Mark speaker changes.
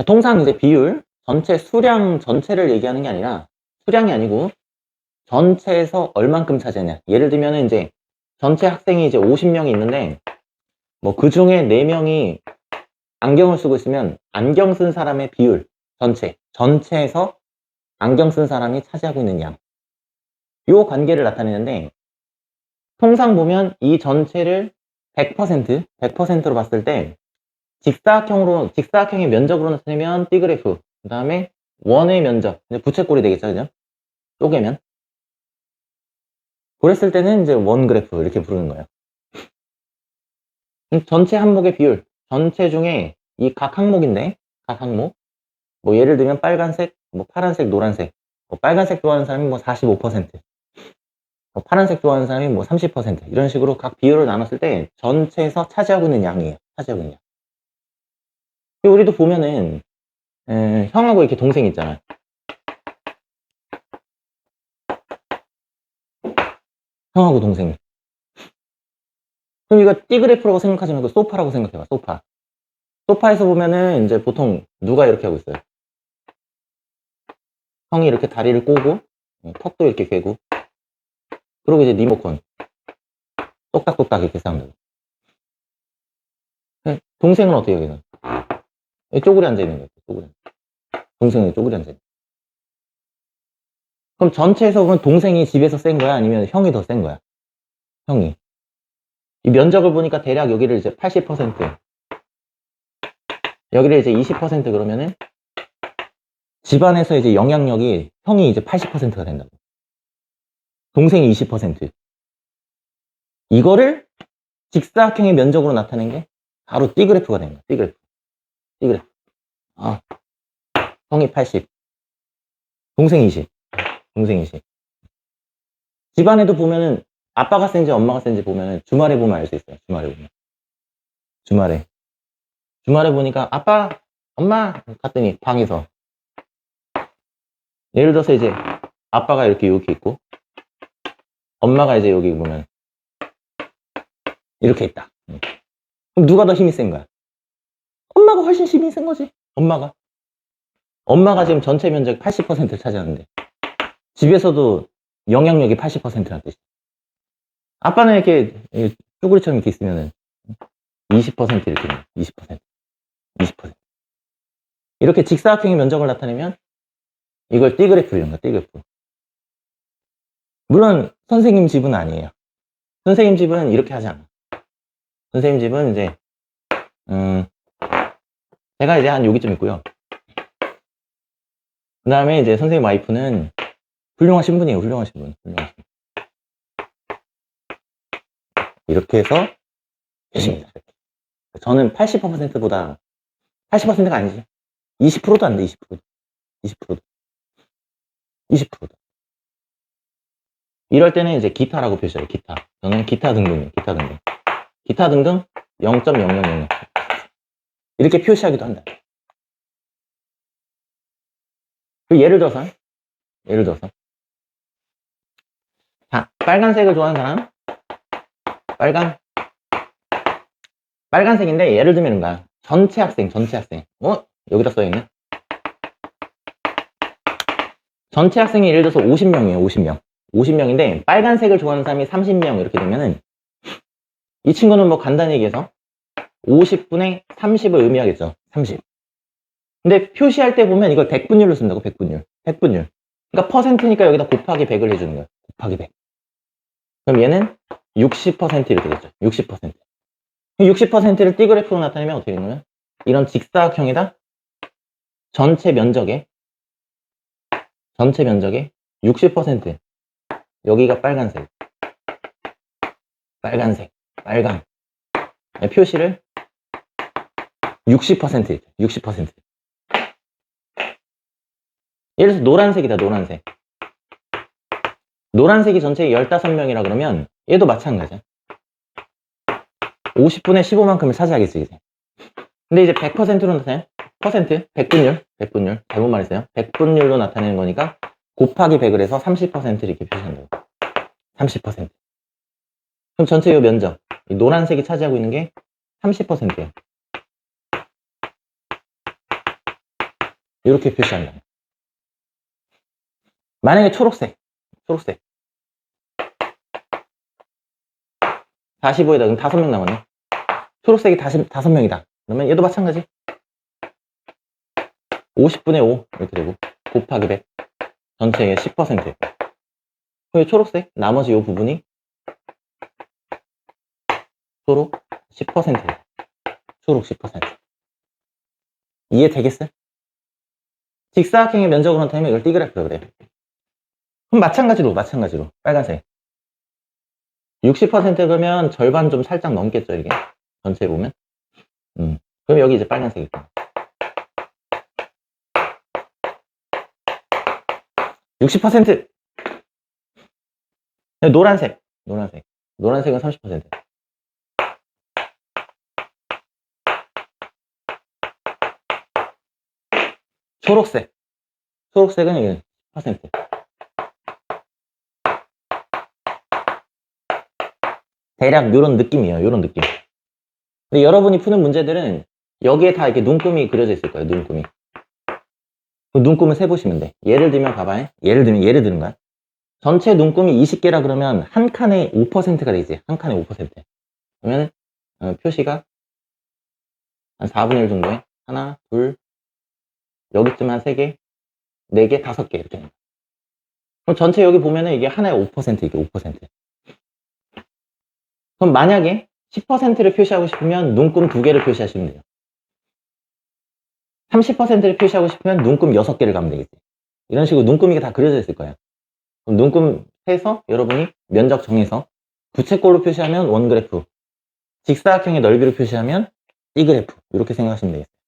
Speaker 1: 자, 통상 이제 비율, 전체 수량 전체를 얘기하는 게 아니라 수량이 아니고 전체에서 얼만큼 차지하냐. 예를 들면 이제 전체 학생이 이제 50명이 있는데 뭐 그 중에 4명이 안경을 쓰고 있으면 안경 쓴 사람의 비율 전체 전체에서 안경 쓴 사람이 차지하고 있는 양. 요 관계를 나타내는데 통상 보면 이 전체를 100% 100%로 봤을 때 직사각형으로 직사각형의 면적으로 나타내면 띠 그래프 그 다음에 원의 면적 이제 부채꼴이 되겠죠 그죠? 쪼개면. 그랬을 때는 이제 원 그래프 이렇게 부르는 거예요. 음, 전체 항목의 비율 전체 중에 이 각 항목인데 각 항목. 뭐 예를 들면 빨간색 뭐 파란색 노란색. 뭐 빨간색 좋아하는 사람이 뭐 45%, 뭐 파란색 좋아하는 사람이 뭐 30% 이런 식으로 각 비율을 나눴을 때 전체에서 차지하고 있는 양이에요. 차지하고 있는 양 우리도 보면은 에, 형하고 이렇게 동생 있잖아요. 형하고 동생. 그럼 이거 띠그래프라고 생각하지 말고 소파라고 생각해봐. 소파. 소파에서 보면은 이제 보통 누가 이렇게 하고 있어요. 형이 이렇게 다리를 꼬고 어, 턱도 이렇게 괴고 그리고 이제 리모컨 똑딱똑딱 이렇게 사운드. 동생은 어떻게 해요? 여기 쪼그리 앉아있는 거예요. 쪼그리. 동생이 쪼그리 앉아있는 거예요. 그럼 전체에서 보면 동생이 집에서 센 거야? 아니면 형이 더 센 거야? 형이. 이 면적을 보니까 대략 여기를 이제 80%, 여기를 이제 20% 그러면은 집안에서 이제 영향력이 형이 이제 80%가 된다고. 동생이 20%. 이거를 직사각형의 면적으로 나타낸 게 바로 띠그래프가 거야. 띠그래프. 띠그래프. 아, 형이 80. 동생 20. 동생 20. 집안에도 보면은 아빠가 센지 엄마가 센지 보면은 주말에 보면 알 수 있어요. 주말에 보면. 주말에. 주말에 보니까 아빠, 엄마 갔더니 방에서 예를 들어서 이제 아빠가 이렇게 이렇게 있고 엄마가 이제 여기 보면 이렇게 있다. 그럼 누가 더 힘이 센 거야? 엄마가 훨씬 힘이 센 거지. 엄마가. 엄마가 지금 전체 면적 80%를 차지하는데 집에서도 영향력이 80%라는 뜻이야. 아빠는 이렇게 쭈구리처럼 이렇게 있으면은 20% 이렇게 돼요. 20%. 20%. 이렇게 직사각형의 면적을 나타내면 이걸 띠그래프 이런 거, 띠그래프. 물론 선생님 집은 아니에요. 선생님 집은 이렇게 하지 않아. 선생님 집은 이제 음, 제가 이제 한 여기쯤 있고요. 그 다음에 이제 선생님 와이프는 훌륭하신 분이에요. 훌륭하신 분. 훌륭하신 분. 이렇게 해서. 이렇게. 저는 80%보다 80%가 아니지. 20%도 안 돼. 20%도. 20%도. 20%도. 이럴 때는 이제 기타라고 표시해요. 기타. 저는 기타 등등이에요. 기타 등등. 기타 등등 0.0000. 이렇게 표시하기도 한다. 그 예를 들어서, 예를 들어서. 자, 빨간색을 좋아하는 사람? 빨간? 빨간색인데, 예를 들면 뭔가, 전체 학생, 전체 학생. 어? 여기다 써있네. 전체 학생이 예를 들어서 50명이에요, 50명. 50명인데, 빨간색을 좋아하는 사람이 30명 이렇게 되면은, 이 친구는 뭐 간단히 얘기해서, 50분의 30을 의미하겠죠. 30. 근데 표시할 때 보면 이걸 100분율로 쓴다고, 100분율. 100분율. 그러니까 퍼센트니까 여기다 곱하기 100을 해주는 거예요. 곱하기 100. 그럼 얘는 60% 이렇게 됐죠. 60%. 60%를 띠그래프로 나타내면 어떻게 거예요? 이런 직사각형이다. 전체 면적의 전체 면적의 60% 여기가 빨간색 빨간색 빨강 표시를 60% 60% 예를 들어서 노란색이다 노란색. 노란색이 전체 15명이라 그러면 얘도 마찬가지야. 50분의 15만큼을 차지하겠지 이제. 근데 이제 100%로 나타내요? 퍼센트? 100분율? 100분율. 잘못 말했어요. 100분율로 나타내는 거니까 곱하기 100을 해서 30% 이렇게 표시한다고. 30% 그럼 전체 이 면적. 이 노란색이 차지하고 있는 게 30%예요 이렇게 표시한다. 만약에 초록색, 초록색. 45에다 그럼 5명 남았네. 초록색이 다시 5명이다. 그러면 얘도 마찬가지. 50분의 5 이렇게 되고 곱하기 100 전체의 10% 그리고 초록색 나머지 이 부분이 초록 10% 초록 10% 이해 되겠어요? 직사각형의 면적으로 나타내면 이걸 띠그래프라 그래요. 그럼 마찬가지로 마찬가지로. 빨간색. 60% 그러면 절반 좀 살짝 넘겠죠 이게? 전체 보면? 음. 그럼 여기 이제 빨간색이 있고 60% 네, 노란색. 노란색. 노란색은 30% 초록색. 초록색은 이게 10% 대략 이런 느낌이에요 이런 느낌. 근데 여러분이 푸는 문제들은 여기에 다 이렇게 눈금이 그려져 있을 거예요 눈금이. 그 눈금을 세보시면 돼. 예를 들면 봐봐요. 예를 들면 예를 드는 거야. 전체 눈금이 20개라 그러면 한 칸에 5%가 되지. 한 칸에 5% 그러면 어, 표시가 한 4분의 1 정도에 하나 둘 여기쯤 한 3개 4개 5개 이렇게 됩니다. 그럼 전체 여기 보면은 이게 하나에 5% 이게 5% 그럼 만약에 10%를 표시하고 싶으면 눈금 2개를 표시하시면 돼요. 30%를 표시하고 싶으면 눈금 6개를 가면 되겠지. 이런 식으로 눈금이 다 그려져 있을 거예요. 그럼 눈금 해서 여러분이 면적 정해서 부채꼴로 표시하면 원그래프, 직사각형의 넓이로 표시하면 C그래프 이렇게 생각하시면 되겠어요.